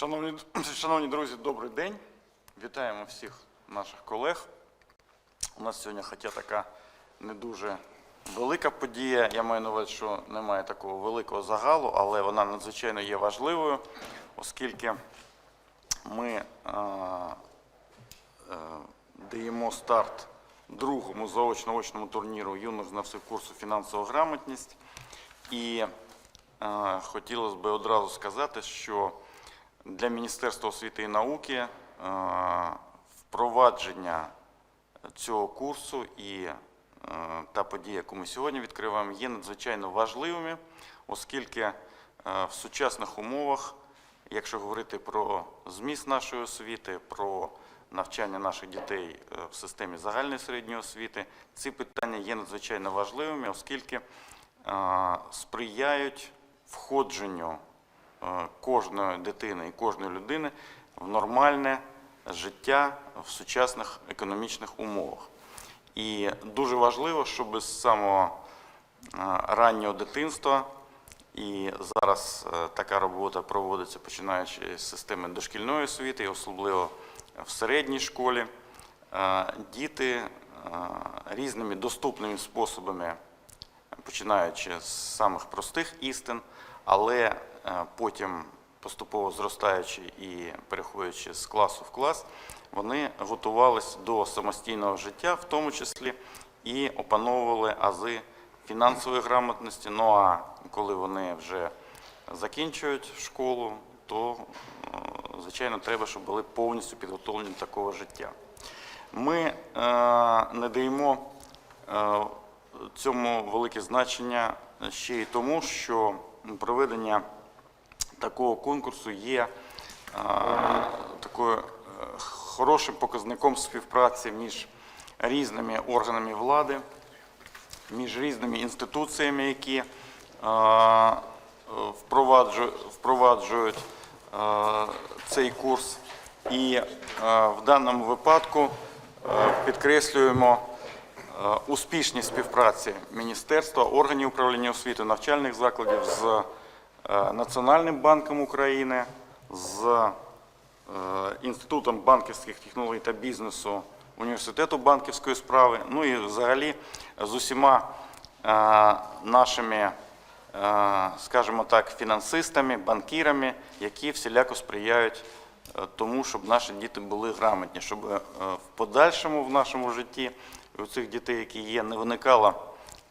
Шановні, шановні друзі, добрий день. Вітаємо всіх наших колег. У нас сьогодні, хоча така не дуже велика подія, я маю на увазі, що немає такого великого загалу, але вона надзвичайно є важливою, оскільки ми е, е, даємо старт другому заочно-очному турніру юних знавців курсу фінансова грамотність. І е, хотілося б одразу сказати, що для Міністерства освіти і науки е, впровадження цього курсу і е, та подія, яку ми сьогодні відкриваємо, є надзвичайно важливими, оскільки е, в сучасних умовах, якщо говорити про зміст нашої освіти, про навчання наших дітей в системі загальної середньої освіти, ці питання є надзвичайно важливими, оскільки сприяють входженню кожної дитини і кожної людини в нормальне життя в сучасних економічних умовах. І дуже важливо, щоб з самого е, раннього дитинства, і зараз е, така робота проводиться починаючи з системи дошкільної освіти, і особливо в середній школі, е, діти е, різними доступними способами починаючи з самих простих істин, але е, потім поступово зростаючи і переходячи з класу в клас, вони готувалися до самостійного життя, в тому числі і опановували ази фінансової грамотності. Ну а коли вони вже закінчують школу, то, е, звичайно, треба, щоб були повністю підготовлені до такого життя. Ми е, не даємо цьому велике значення ще й тому, що проведення такого конкурсу є е, такою е, хорошим показником співпраці між різними органами влади, між різними інституціями, які е, впроваджують, цей курс. І в даному випадку підкреслюємо е, успішність співпраці міністерства, органів управління освіти, навчальних закладів з е, Національним банком України, з е, Інститутом банківських технологій та бізнесу університету банківської справи, ну і взагалі з усіма нашими, скажімо так, фінансистами, банкірами, які всіляко сприяють тому, щоб наші діти були грамотні, щоб в подальшому в нашому житті у цих дітей, які є, не виникало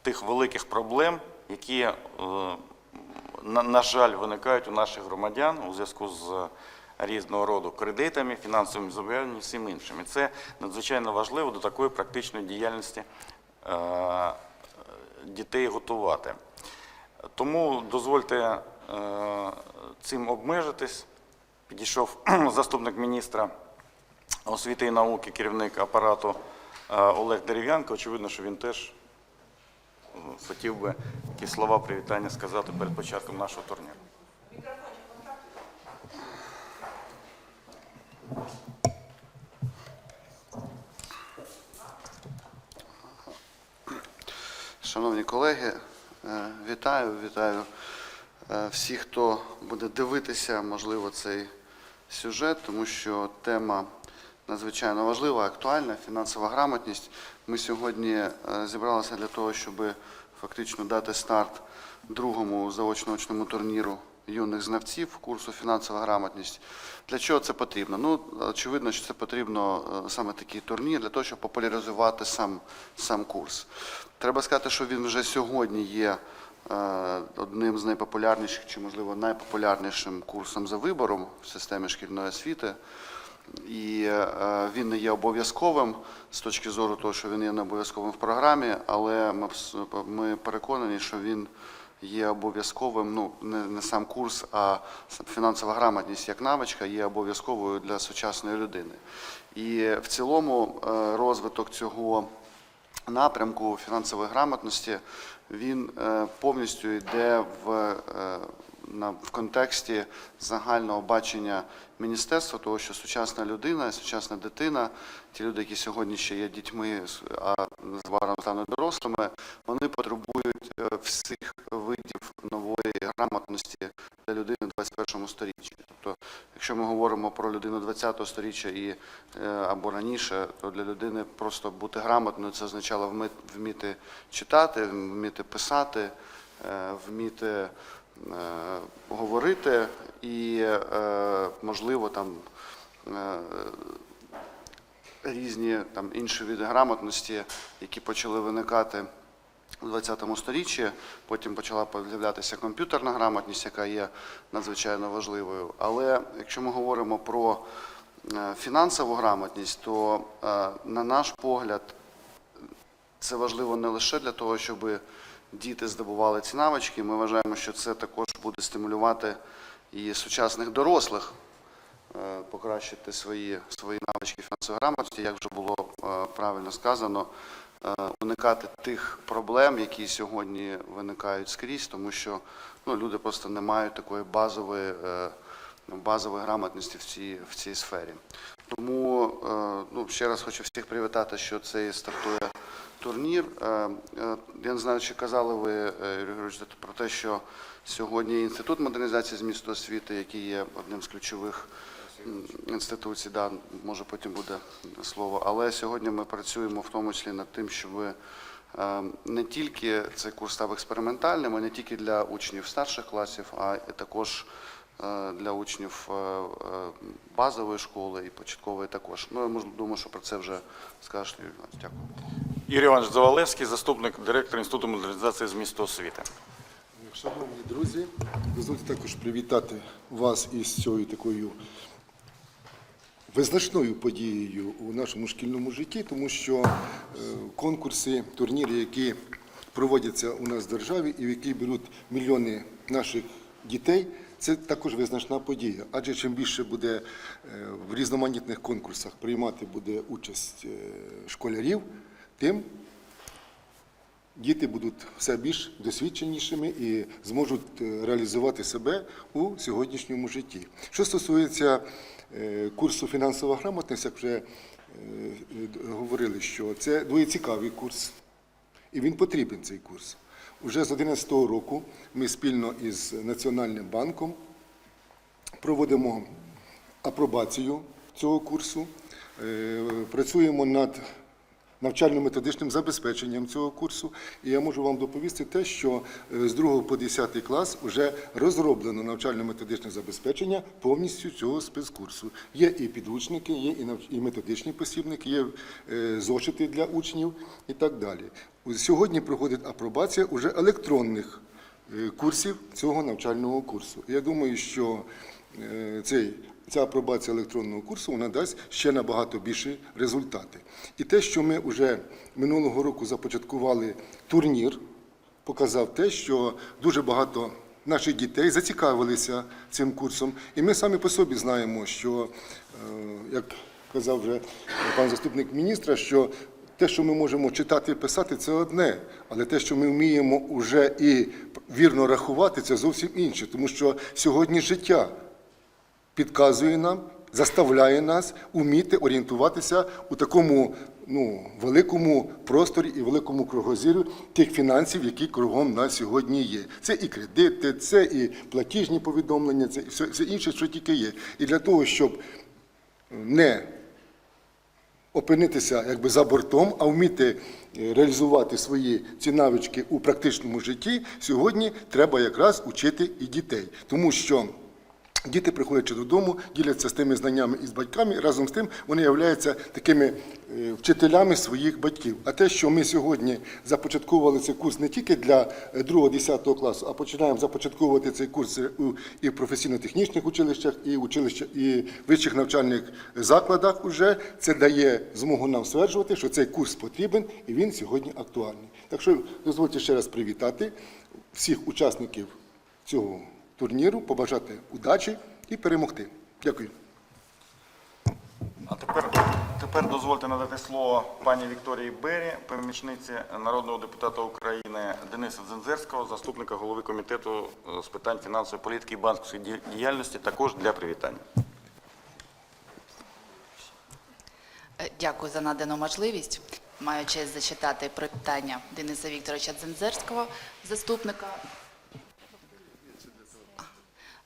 тих великих проблем, які, е, на, жаль, виникають у наших громадян у зв'язку з різного роду кредитами, фінансовими зобов'язаннями і всім іншим. І це надзвичайно важливо до такої практичної діяльності е, дітей готувати. Тому дозвольте е, цим обмежитись. Підійшов заступник міністра освіти і науки, керівник апарату Олег Дерев'янко. Очевидно, що він теж е, хотів би якісь слова привітання сказати перед початком нашого турніру. Шановні колеги, е, вітаю, вітаю е, всіх, хто буде дивитися, можливо, цей сюжет, тому що тема надзвичайно важлива, актуальна, фінансова грамотність. Ми сьогодні е, зібралися для того, щоб фактично дати старт другому заочно-очному турніру юних знавців курсу фінансова грамотність. Для чого це потрібно? Ну, очевидно, що це потрібно е, саме такий турнір для того, щоб популяризувати сам, сам курс. Треба сказати, що він вже сьогодні є е, одним з найпопулярніших, чи, можливо, найпопулярнішим курсом за вибором в системі шкільної освіти. І е, він не є обов'язковим з точки зору того, що він є не обов'язковим в програмі, але ми, переконані, що він є обов'язковим, ну не, не сам курс, а фінансова грамотність як навичка є обов'язковою для сучасної людини. І в цілому е, розвиток цього напрямку фінансової грамотності він е, повністю йде в е, на, в контексті загального бачення міністерства, того, що сучасна людина, сучасна дитина, ті люди, які сьогодні ще є дітьми, а незабаром стануть дорослими, вони потребують е, всіх видів нової грамотності для людини в 21 сторіччі. Тобто, якщо ми говоримо про людину 20-го сторіччя і е, або раніше, то для людини просто бути грамотною це означало вміти читати, вміти писати, е, вміти говорити і, е, можливо, там е, різні там інші види грамотності, які почали виникати у 20 сторіччі. Потім почала з'являтися комп'ютерна грамотність, яка є надзвичайно важливою. Але якщо ми говоримо про е, фінансову грамотність, то е, на наш погляд це важливо не лише для того, щоб діти здобували ці навички. Ми вважаємо, що це також буде стимулювати і сучасних дорослих е, покращити свої, свої навички фінансової грамотності, як вже було е, правильно сказано, е, уникати тих проблем, які сьогодні виникають скрізь, тому що ну, люди просто не мають такої базової, базової грамотності в цій, в цій сфері. Тому ну, ще раз хочу всіх привітати, що цей стартує турнір. Е, е, Я не знаю, чи казали ви, е, Юрій Григорович, про те, що сьогодні інститут модернізації змісту освіти, який є одним з ключових інституцій, да, може потім буде слово. Але сьогодні ми працюємо в тому числі над тим, щоб не тільки цей курс став експериментальним, і не тільки для учнів старших класів, а також для учнів е, е, базової школи і початкової також. Ну, я думаю, що про це вже скажеш Юрій Іванович. Дякую. Юрій Іванович Завалевський, заступник директора Інституту модернізації змісту освіти. Шановні друзі, дозвольте також привітати вас із цією такою визначною подією у нашому шкільному житті, тому що е, конкурси, турніри, які проводяться у нас в державі і в які беруть мільйони наших дітей, це також визначна подія. Адже чим більше буде е, в різноманітних конкурсах приймати буде участь е, школярів, тим діти будуть все більш досвідченішими і зможуть е, реалізувати себе у сьогоднішньому житті. Що стосується курсу фінансова грамотність, як вже говорили, що це двоєцікавий курс, і він потрібен цей курс. Уже з 2011 року ми спільно із Національним банком проводимо апробацію цього курсу, е, працюємо над навчально-методичним забезпеченням цього курсу. І я можу вам доповісти те, що е, з 2 по 10 клас вже розроблено навчально-методичне забезпечення повністю цього спецкурсу. Є і підручники, є і методичні посібники, є е, зошити для учнів і так далі. Сьогодні проходить апробація уже електронних е, курсів цього навчального курсу. Я думаю, що цей, ця апробація електронного курсу вона дасть ще набагато більші результати. І те, що ми вже минулого року започаткували турнір, показав те, що дуже багато наших дітей зацікавилися цим курсом. І ми самі по собі знаємо, що, е, як казав вже пан заступник міністра, що те, що ми можемо читати і писати, це одне, але те, що ми вміємо вже і вірно рахувати, це зовсім інше, тому що сьогодні життя підказує нам, заставляє нас уміти орієнтуватися у такому ну, великому просторі і великому кругозір'ю тих фінансів, які кругом нас сьогодні є. Це і кредити, це і платіжні повідомлення, це і все, все інше, що тільки є. І для того, щоб не опинитися якби за бортом, а вміти е, реалізувати свої ці навички у практичному житті, сьогодні треба якраз учити і дітей, тому що. Діти, приходячи додому, діляться з тими знаннями із батьками, разом з тим вони являються такими е, вчителями своїх батьків. А те, що ми сьогодні започатковували цей курс не тільки для 2-10 класу, а починаємо започатковувати цей курс у- і в професійно-технічних училищах, і училищах, і вищих навчальних закладах, уже це дає змогу нам стверджувати, що цей курс потрібен і він сьогодні актуальний. Так що дозвольте ще раз привітати всіх учасників цього турніру, побажати удачі і перемогти. Дякую. А тепер, тепер дозвольте надати слово пані Вікторії Бері, помічниці народного депутата України Дениса Дзензерського, заступника голови комітету е, з питань фінансової політики і банківської діяльності, також для привітання. Е, Дякую за надану можливість. Маю честь зачитати привітання Дениса Вікторовича Дзензерського, заступника.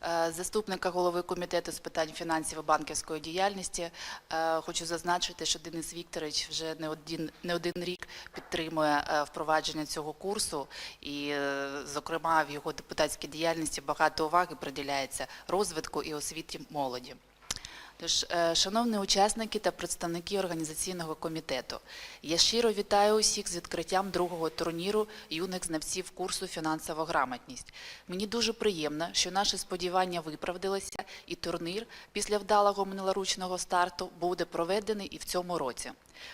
Е, Заступника голови комітету з питань фінансів і банківської діяльності Е, хочу зазначити, що Денис Вікторович вже не один не один рік підтримує е, впровадження цього курсу, і, зокрема, в його депутатській діяльності багато уваги приділяється розвитку і освіті молоді. Тож, е, шановні учасники та представники організаційного комітету, я щиро вітаю усіх з відкриттям другого турніру юних знавців курсу фінансова грамотність. Мені дуже приємно, що наші сподівання виправдалися, і турнір після вдалого минулоручного старту буде проведений і в цьому році.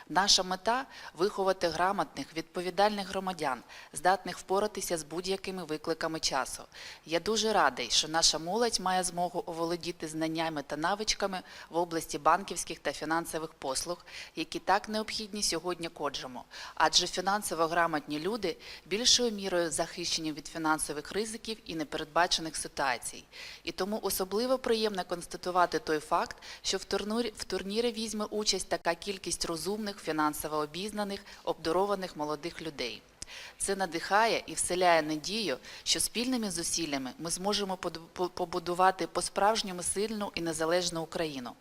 Наша мета виховати грамотних, відповідальних громадян, здатних впоратися з будь-якими викликами часу. Я дуже радий, що наша молодь має змогу оволодіти знаннями та навичками в області банківських та фінансових послуг, які так необхідні сьогодні коджому. Адже фінансово грамотні люди більшою мірою захищені від фінансових ризиків і непередбачених ситуацій. І тому особливо приємно констатувати той факт, що в турнірі візьме участь така кількість розумних, фінансово обізнаних, обдарованих молодих людей. Це надихає і вселяє надію, що спільними зусиллями ми зможемо по- побудувати по-справжньому сильну і незалежну Україну.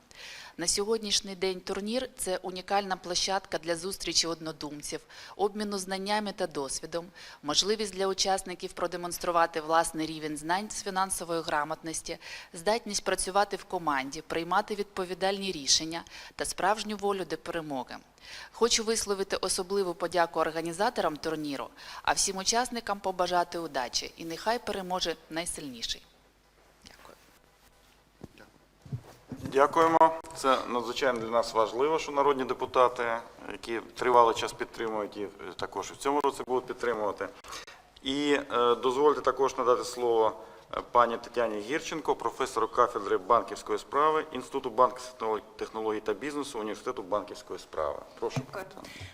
На сьогоднішній день турнір це унікальна площадка для зустрічі однодумців, обміну знаннями та досвідом, можливість для учасників продемонструвати власний рівень знань з фінансової грамотності, здатність працювати в команді, приймати відповідальні рішення та справжню волю до перемоги. Хочу висловити особливу подяку організаторам турніру, а всім учасникам побажати удачі і нехай переможе найсильніший. Дякую. Дякуємо. Це надзвичайно для нас важливо, що народні депутати, які тривалий час підтримують, і також в цьому році будуть підтримувати. І е, дозвольте також надати слово е, пані Тетяні Гірченко, професору кафедри банківської справи Інституту банківських технологій та бізнесу Університету банківської справи. Прошу.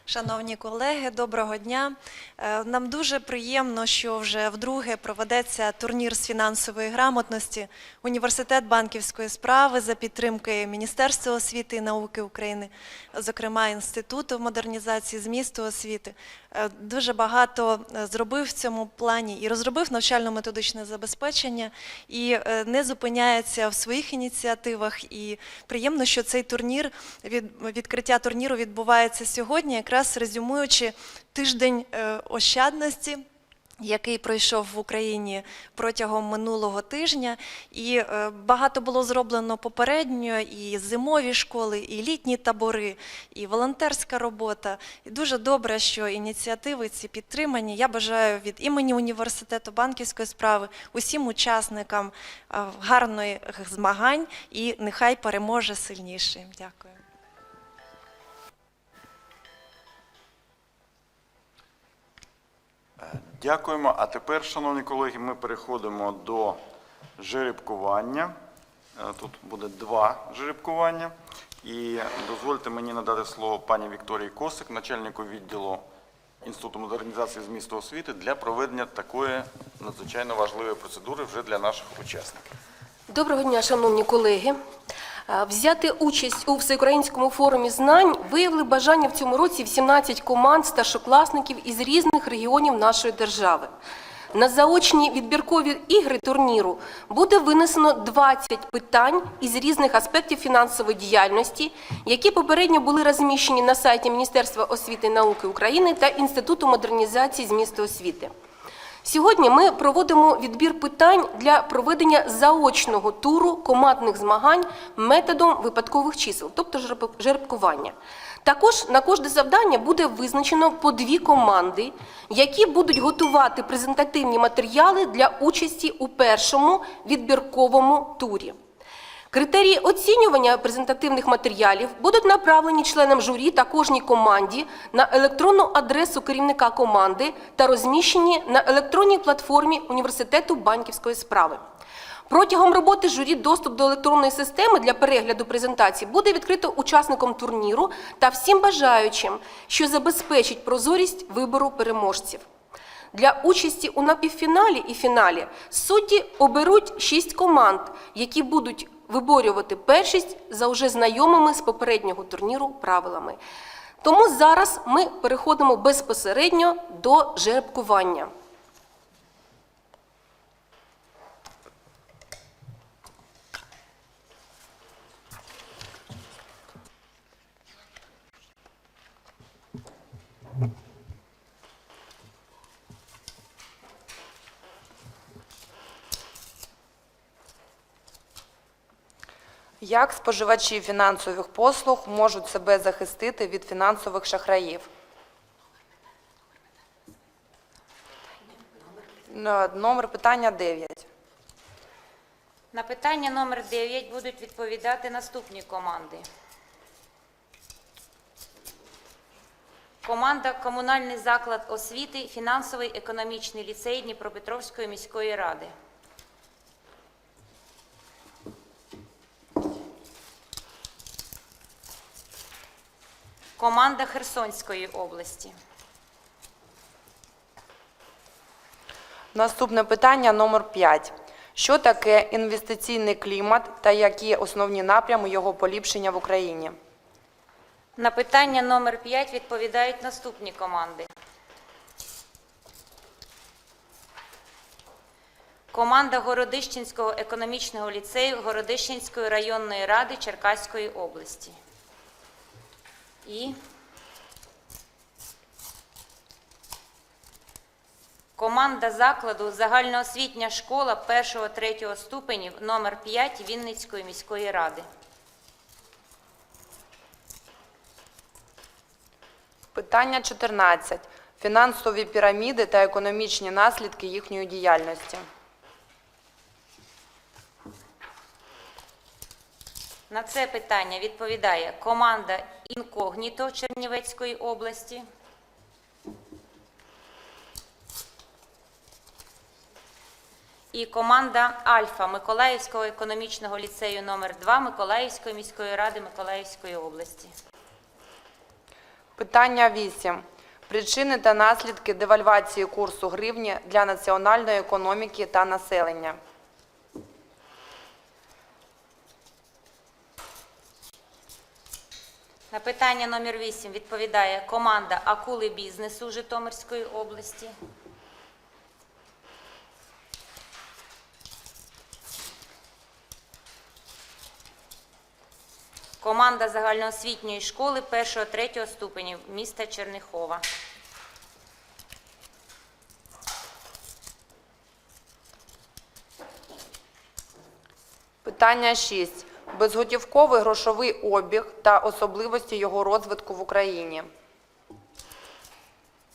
Шановні колеги, доброго дня. Е, Нам дуже приємно, що вже вдруге проведеться турнір з фінансової грамотності. Університет банківської справи за підтримки Міністерства освіти і науки України, зокрема Інституту модернізації змісту освіти, дуже багато е, зробив в цьому плані і розробив навчально-методичне забезпечення і е, не зупиняється в своїх ініціативах. І приємно, що цей турнір від відкриття турніру відбувається сьогодні, якраз резюмуючи тиждень е, ощадності. Який пройшов в Україні протягом минулого тижня, і е, багато було зроблено попередньо, і зимові школи, і літні табори, і волонтерська робота. І дуже добре, що ініціативи ці підтримані. Я бажаю від імені університету банківської справи усім учасникам е, гарних змагань і нехай переможе сильніший. Дякую. Дякуємо. А тепер, шановні колеги, ми переходимо до жеребкування. Е, Тут буде два жеребкування. І дозвольте мені надати слово пані Вікторії Косик, начальнику відділу Інституту модернізації змісту освіти, для проведення такої надзвичайно важливої процедури вже для наших учасників. Доброго дня, шановні колеги. Е, Взяти участь у всеукраїнському форумі знань виявили бажання в цьому році 18 команд старшокласників із різних регіонів нашої держави. На заочні відбіркові ігри турніру буде винесено 20 питань із різних аспектів фінансової діяльності, які попередньо були розміщені на сайті Міністерства освіти і науки України та Інституту модернізації змісту освіти. Сьогодні ми проводимо відбір питань для проведення заочного туру командних змагань методом випадкових чисел, тобто жеребкування. Також на кожне завдання буде визначено по дві команди, які будуть готувати презентативні матеріали для участі у першому відбірковому турі. Критерії оцінювання презентативних матеріалів будуть направлені членам журі та кожній команді на електронну адресу керівника команди та розміщені на електронній платформі Університету банківської справи. Протягом роботи журі доступ до електронної системи для перегляду презентацій буде відкрито учасникам турніру та всім бажаючим, що забезпечить прозорість вибору переможців. Для участі у напівфіналі і фіналі судді оберуть шість команд, які будуть виборювати першість за уже знайомими з попереднього турніру правилами. Тому зараз ми переходимо безпосередньо до жеребкування. Як споживачі фінансових послуг можуть себе захистити від фінансових шахраїв? Е, Номер питання 9. На питання номер 9 будуть відповідати наступні команди. Команда Комунальний заклад освіти, фінансовий економічний ліцей Дніпропетровської міської ради. Команда Херсонської області. Наступне питання номер 5. Що таке інвестиційний клімат та які основні напрями його поліпшення в Україні? На питання номер 5 відповідають наступні команди. Команда Городищенського економічного ліцею Городищенської районної ради Черкаської області. І команда закладу Загальноосвітня школа 1-3 ступенів номер 5 Вінницької міської ради. Питання 14. Фінансові піраміди та економічні наслідки їхньої діяльності. На це питання відповідає команда Інкогніто Чернівецької області. І команда Альфа Миколаївського економічного ліцею номер 2 Миколаївської міської ради Миколаївської області. Питання 8. Причини та наслідки девальвації курсу гривні для національної економіки та населення. На питання номер 8 відповідає команда Акули бізнесу Житомирської області. Команда загальноосвітньої школи 1-3 ступенів міста Чернихова. Питання 6. Безготівковий грошовий обіг та особливості його розвитку в Україні.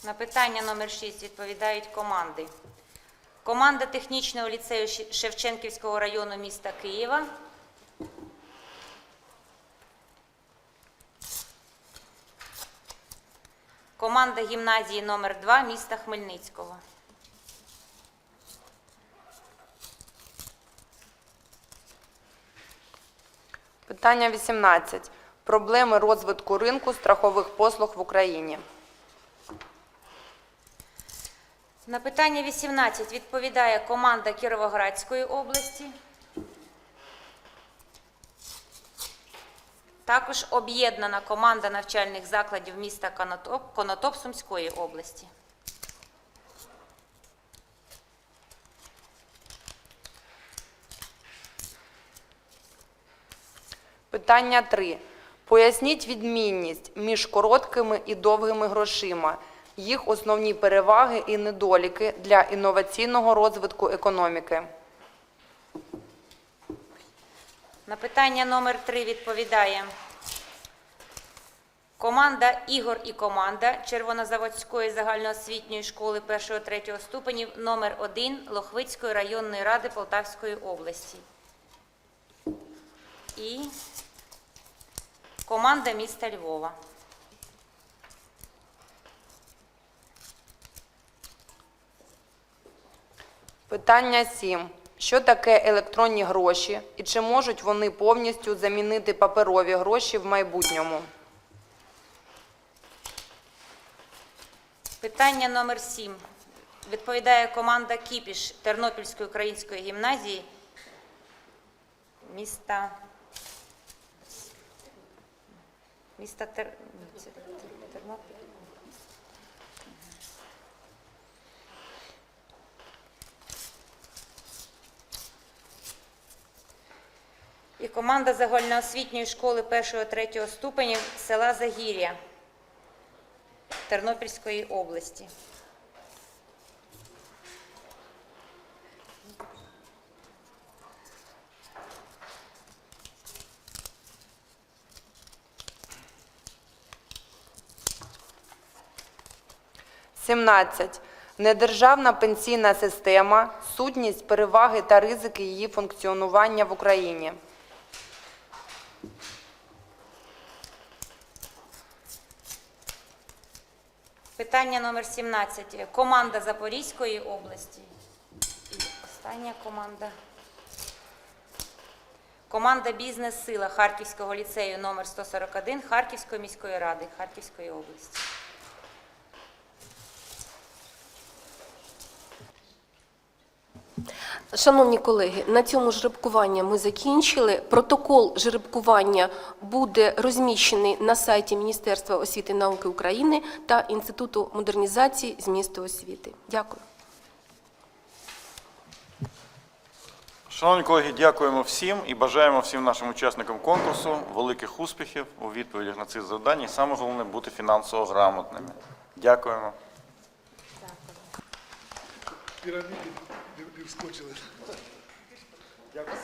На питання номер 6 відповідають команди. Команда технічного ліцею Шевченківського району міста Києва. Команда гімназії номер 2 міста Хмельницького. Питання 18. Проблеми розвитку ринку страхових послуг в Україні. На питання 18 відповідає команда Кіровоградської області. Також об'єднана команда навчальних закладів міста Конотоп, Конотоп Сумської області. Питання 3. Поясніть відмінність між короткими і довгими грошима, їх основні переваги і недоліки для інноваційного розвитку економіки. На питання номер 3 відповідає команда Ігор і команда Червонозаводської загальноосвітньої школи 1-3 ступенів номер 1 Лохвицької районної ради Полтавської області. І команда міста Львова. Питання 7. Що таке електронні гроші і чи можуть вони повністю замінити паперові гроші в майбутньому? Питання номер 7. Відповідає команда Кіпіш Тернопільської української гімназії міста міста Тер... ні, це Тернопіль. І команда загальноосвітньої школи 1-3 ступенів села Загір'я Тернопільської області. – 17. Недержавна пенсійна система, сутність, переваги та ризики її функціонування в Україні. Питання номер 17. Команда Запорізької області. І остання команда. Команда Бізнес-сила Харківського ліцею номер 141 Харківської міської ради Харківської області. Шановні колеги, на цьому жеребкування ми закінчили. Протокол жеребкування буде розміщений на сайті Міністерства освіти і науки України та Інституту модернізації змісту освіти. Дякую. Шановні колеги, дякуємо всім і бажаємо всім нашим учасникам конкурсу великих успіхів у відповідях на ці завдання. І саме головне бути фінансово грамотними. Дякуємо. Піраміди вскочили. Дякую.